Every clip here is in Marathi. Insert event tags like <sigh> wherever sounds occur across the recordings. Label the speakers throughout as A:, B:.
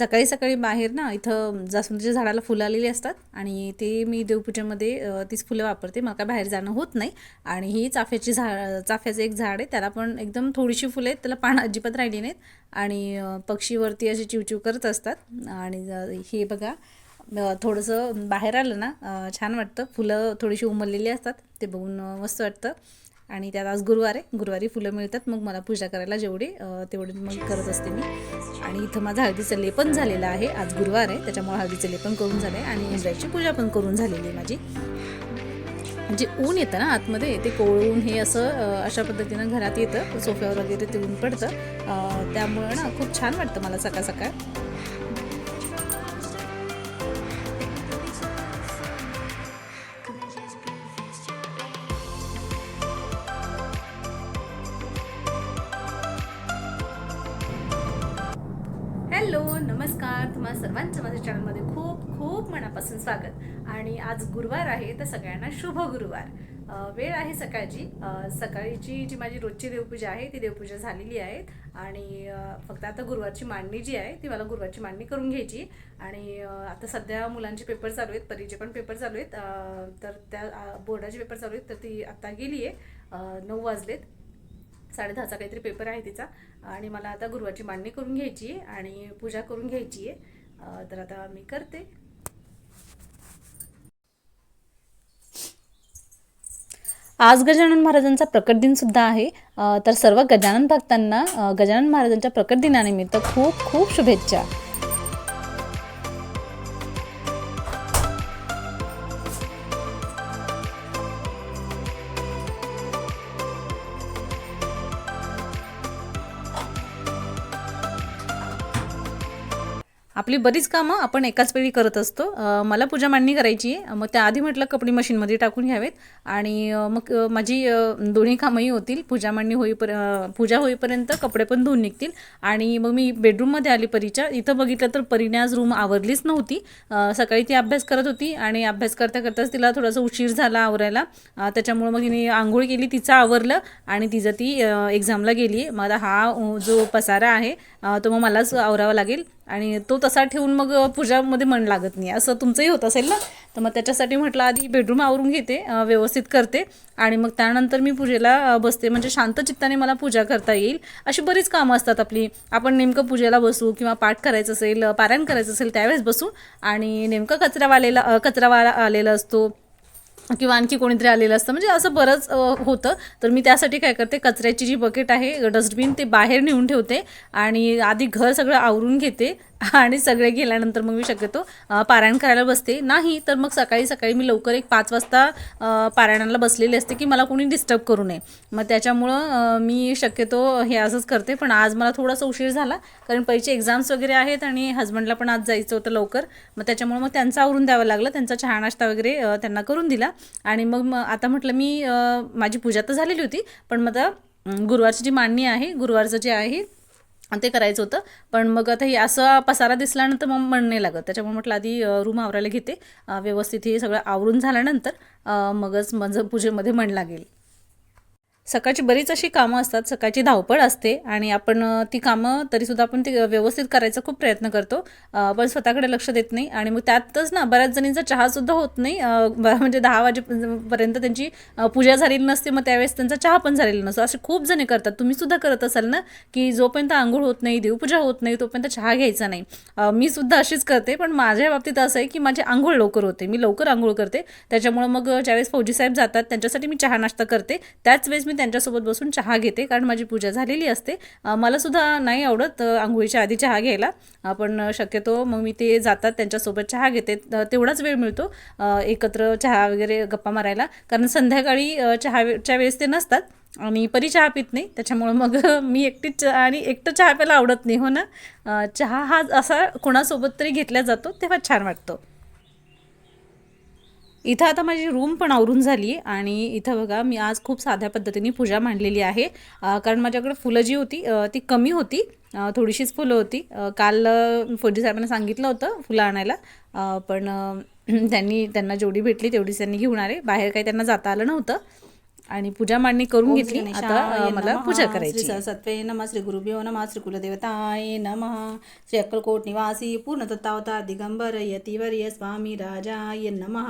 A: सकाळी सकाळी बाहेर ना इथं जास्वंदीच्या झाडाला फुलं आलेली असतात आणि ते मी देवपूजेमध्ये तीच फुलं वापरते. मला काय बाहेर जाणं होत नाही. आणि ही चाफ्याची झाड चाफ्याचं एक झाड आहे. त्याला पण एकदम थोडीशी फुलं आहेत. त्याला पानं अजिबात राहिली नाहीत. आणि पक्षीवरती असे चिवचिव करत असतात. आणि हे बघा थोडंसं बाहेर आलं ना छान वाटतं. फुलं थोडीशी उमललेली असतात. ते बघून मस्त वाटतं. आणि त्यात आज गुरुवार आहे. गुरुवारी फुलं मिळतात. मग मला पूजा करायला जेवढी तेवढी मग करत असते मी. आणि इथं माझं हळदीचं लेपन झालेलं आहे. आज गुरुवार आहे. त्याच्यामुळे हळदीचं लेपन करून झालं आहे आणि इंद्रायची पूजा पण करून झालेली आहे माझी. म्हणजे ऊन येतं ना आतमध्ये. ते कोळून हे असं अशा पद्धतीनं घरात येतं. सोफ्यावर वगैरे ते ऊन पडतं त्यामुळं ना खूप छान वाटतं मला सकाळ सकाळ. तुम्हा सर्वांचं माझ्या चॅनलमध्ये खूप खूप मनापासून स्वागत. आणि आज गुरुवार आहे तर सगळ्यांना शुभ गुरुवार. वेळ आहे सकाळची. सकाळची सकाळीची जी माझी रोजची देवपूजा आहे ती देवपूजा झालेली आहे. आणि फक्त आता गुरुवारची मांडणी जी आहे ती मला गुरुवारची मांडणी करून घ्यायची. आणि आता सध्या मुलांचे पेपर चालू आहेत परीचे पण पेपर चालू आहेत. तर त्या बोर्डाचे पेपर चालू आहेत तर ती आत्ता गेली आहे. नऊ वाजलेत. साडेदहाचा काहीतरी पेपर आहे तिचा. आणि मला आता गुरुवारची मांडणी करून घ्यायची आहे आणि पूजा करून घ्यायची आहे. तर आता मी करते. आज गजानन महाराजांचा प्रकट दिन सुद्धा आहे. तर सर्व गजानन भक्तांना गजानन महाराजांच्या प्रकट दिनानिमित्त खूप खूप शुभेच्छा. आपली बरीच कामं आपण एकाच वेळी करत असतो. मला पूजा मांडणी करायची आहे. मग त्याआधी म्हटलं कपडे मशीनमध्ये टाकून घ्यावेत. आणि मग माझी दोन्ही कामंही होतील. पूजा मांडणी होईपर पूजा होईपर्यंत कपडे पण धुवून निघतील. आणि मग मी बेडरूममध्ये आली परीच्या इथं बघितलं तर परीने आज रूम आवरलीच नव्हती. सकाळी ती अभ्यास करत होती. आणि अभ्यास करता करताच तिला थोडासा उशीर झाला आवरायला. त्याच्यामुळं मग तिने आंघोळ केली तिचं आवरलं. आणि तिचं ती एक्झामला गेली मला हा जो पसारा आहे तो मग मलाच आवरावा लागेल. आणि तो तसा ठेवून मग पूजामध्ये मन लागत नाही. असं तुमचंही होत असेल ना? तर मग त्याच्यासाठी म्हटलं आधी बेडरूम आवरून घेते व्यवस्थित करते. आणि मग त्यानंतर मी पूजेला बसते. म्हणजे शांत चित्ताने मला पूजा करता येईल. अशी बरीच कामं असतात आपली. आपण नेमकं पूजेला बसू किंवा पाठ करायचं असेल पारायण करायचं असेल त्यावेळेस बसू. आणि नेमकं कचरावालेला कचरावाला आलेला असतो. किंवा आणखी कोणीतरी आलेलं असतं. म्हणजे असं बरंच होतं. तर मी त्यासाठी काय करते कचऱ्याची जी बकेट आहे डस्टबिन ते बाहेर नेऊन ठेवते आणि आधी घर सगळं आवरून घेते. आणि सगळे गेल्यानंतर मग मी शक्यतो पारायण करायला बसते. नाही तर मग सकाळी सकाळी मी लवकर एक पाच वाजता पारायणाला बसलेली असते की मला कोणी डिस्टर्ब करू नये. मग त्याच्यामुळं मी शक्यतो हे असंच करते. पण आज मला थोडासा उशीर झाला कारण पहिचे एक्झाम्स वगैरे आहेत आणि हस्बंडला पण आज जायचं होतं लवकर. मग त्याच्यामुळं मग त्यांचं आवरून द्यावं लागलं. त्यांचा चहा नाश्ता वगैरे त्यांना करून दिला. आणि मग मग आता म्हटलं मी माझी पूजा तर झालेली होती. पण मग आता गुरुवारची जी मांडणी आहे गुरुवारचं जे आहे ते करायचं होतं. पण मग आता हे असं पसारा दिसल्यानंतर मग मन नाही लागत. त्याच्यामुळे म्हटलं आधी रूम आवरायला घेते. व्यवस्थित हे सगळं आवरून झाल्यानंतर मगच माझं पूजेमध्ये मन लागेल. सकाळची बरीच अशी कामं असतात सकाळची धावपळ असते आणि आपण ती कामं तरीसुद्धा आपण ती व्यवस्थित करायचा खूप प्रयत्न करतो. पण स्वतःकडे लक्ष देत नाही आणि मग त्यातच ना बऱ्याच जणींचा चहासुद्धा होत नाही. म्हणजे दहा वाजेपर्यंत त्यांची पूजा झालेली नसते मग त्यावेळेस त्यांचा चहा पण झालेला नसतो. असे खूप जणी करतात. तुम्ही सुद्धा करत असाल ना की जोपर्यंत आंघोळ होत नाही देवपूजा होत नाही तोपर्यंत चहा घ्यायचा नाही. मी सुद्धा अशीच करते पण माझ्या बाबतीत असं आहे की माझी आंघोळ लवकर होते. मी लवकर आंघोळ करते. त्याच्यामुळं मग ज्यावेळेस फौजी साहेब जातात त्यांच्यासाठी मी चहा नाश्ता करते. त्याच वेळेस मी त्यांच्यासोबत बसून चहा घेते कारण माझी पूजा झालेली असते. मलासुद्धा मला सुद्धा नाही आवडत आंघोळीच्या आधी चहा घ्यायला. पण शक्यतो मग मी ते जातात त्यांच्यासोबत चहा घेते. तेवढाच वेळ मिळतो एकत्र चहा वगैरे गप्पा मारायला. कारण संध्याकाळी चहाच्या वेळेस ते नसतात. आणि परी चहा पित नाही त्याच्यामुळं मग <laughs> मी एकटीच चहा आणि एकटं चहा प्यायला आवडत नाही हो ना? चहा हा असा कोणासोबत तरी घेतला जातो तेव्हा छान वाटतो. इथं आता माझी रूम पण आवरून झाली आणि इथं बघा मी आज खूप साध्या पद्धतीने पूजा मांडलेली आहे. कारण माझ्याकडे फुलं जी होती ती कमी होती. थोडीशीच फुलं होती. काल फौजी साहेबांना सांगितलं होतं फुलं आणायला. पण <clears throat> त्यांनी त्यांना जेवढी भेटली तेवढीच त्यांनी घेऊन आले. बाहेर काही त्यांना जाता आलं नव्हतं. आणि पूजा मांडणी करून घेतली आता अ, मला पूजा करायची
B: श्री सरस्वत्वे नमः श्री गुरुभ्यो नमः श्री कुलदेवताय नमः श्री अक्कलकोट निवासी पूर्णतत्तावता दिगंबर यतिवर्य स्वामी राजाय नमः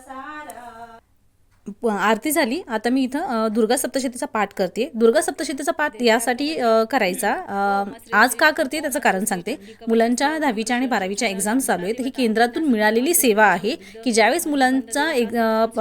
B: Sara. आरती
A: झाली. आता मी इथं दुर्गा सप्तशतीचा पाठ करते. दुर्गा सप्तशतीचा पाठ यासाठी करायचा. आज का करते त्याचं कारण सांगते. मुलांच्या दहावीच्या आणि बारावीच्या एक्झाम चालू आहेत. ही केंद्रातून मिळालेली सेवा आहे की ज्यावेळेस मुलांचा एक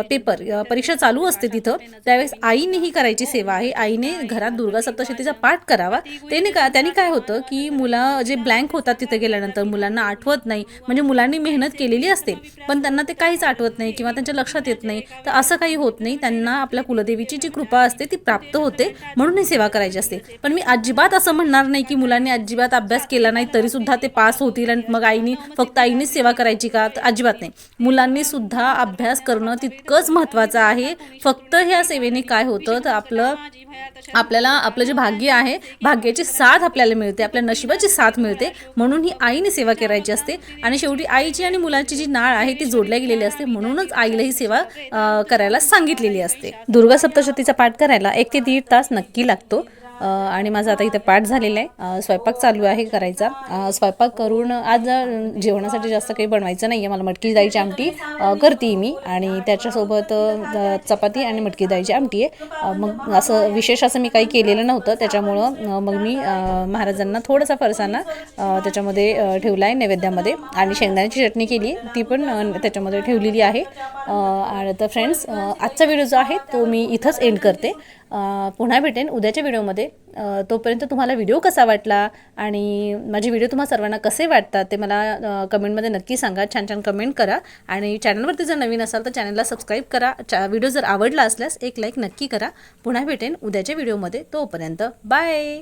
A: पेपर परीक्षा चालू असते तिथं त्यावेळेस आईने ही करायची सेवा आहे. आईने घरात दुर्गा सप्तशतीचा पाठ करावा. त्याने का त्याने काय होतं की मुलं जे ब्लँक होतात तिथे गेल्यानंतर मुलांना आठवत नाही. म्हणजे मुलांनी मेहनत केलेली असते पण त्यांना ते काहीच आठवत नाही किंवा त्यांच्या लक्षात येत नाही. तर असं काही होत नाही. त्यांना आपल्या कुलदेवीची जी कृपा असते ती प्राप्त होते म्हणून ही सेवा करायची असते. पण मी अजिबात असं म्हणणार नाही की मुलांनी अजिबात अभ्यास केला नाही तरी सुद्धा ते पास होतील आणि मग आईनी फक्त आईनेच सेवा करायची का? तर अजिबात नाही. मुलांनी सुद्धा अभ्यास करणं तितकंच महत्त्वाचं आहे. फक्त ह्या सेवेने काय होतं? तर आपलं आपल्याला आपलं जे भाग्य आहे भाग्याची साथ आपल्याला मिळते आपल्या नशिबाची साथ मिळते म्हणून ही आईने सेवा करायची असते. आणि शेवटी आईची आणि मुलाची जी नाळ आहे ती जोडल्या गेलेली असते म्हणूनच आईला ही सेवा करायला सांगितलेली असते. दुर्गा सप्तशतीचा पाठ करायला एक ते दीड तास नक्की लागतो. आणि माझा आता इथे पाठ झालेला आहे. स्वयंपाक चालू आहे करायचा. स्वयंपाक करून आज जेवणासाठी जास्त काही बनवायचं नाही आहे मला मटकी डाळीची आमटी करते मी. आणि त्याच्यासोबत चपाती आणि मटकी डाळीची आमटी आहे. मग असं विशेष असं मी काही केलेलं नव्हतं. त्याच्यामुळं मग मी महाराजांना थोडासा फरसाना त्याच्यामध्ये ठेवला आहे नैवेद्यामध्ये. आणि शेंगदाण्याची चटणी केली. ती पण त्याच्यामध्ये ठेवलेली आहे. आणि तर फ्रेंड्स आजचा व्हिडिओ जो आहे तो मी इथंच एंड करते. पुन्हा भेटेन उद्याच्या व्हिडिओमध्ये तोपर्यंत तुम्हाला व्हिडिओ कसा वाटला आणि माझे व्हिडिओ तुम्हाला सर्वांना कसे वाटतात ते मला कमेंटमध्ये नक्की सांगा. छान छान कमेंट करा. आणि चॅनलवरती जर नवीन असाल तर चॅनलला सबस्क्राईब करा. चा व्हिडिओ जर आवडला असल्यास एक लाईक नक्की करा. पुन्हा भेटेन उद्याच्या व्हिडिओमध्ये तोपर्यंत. बाय!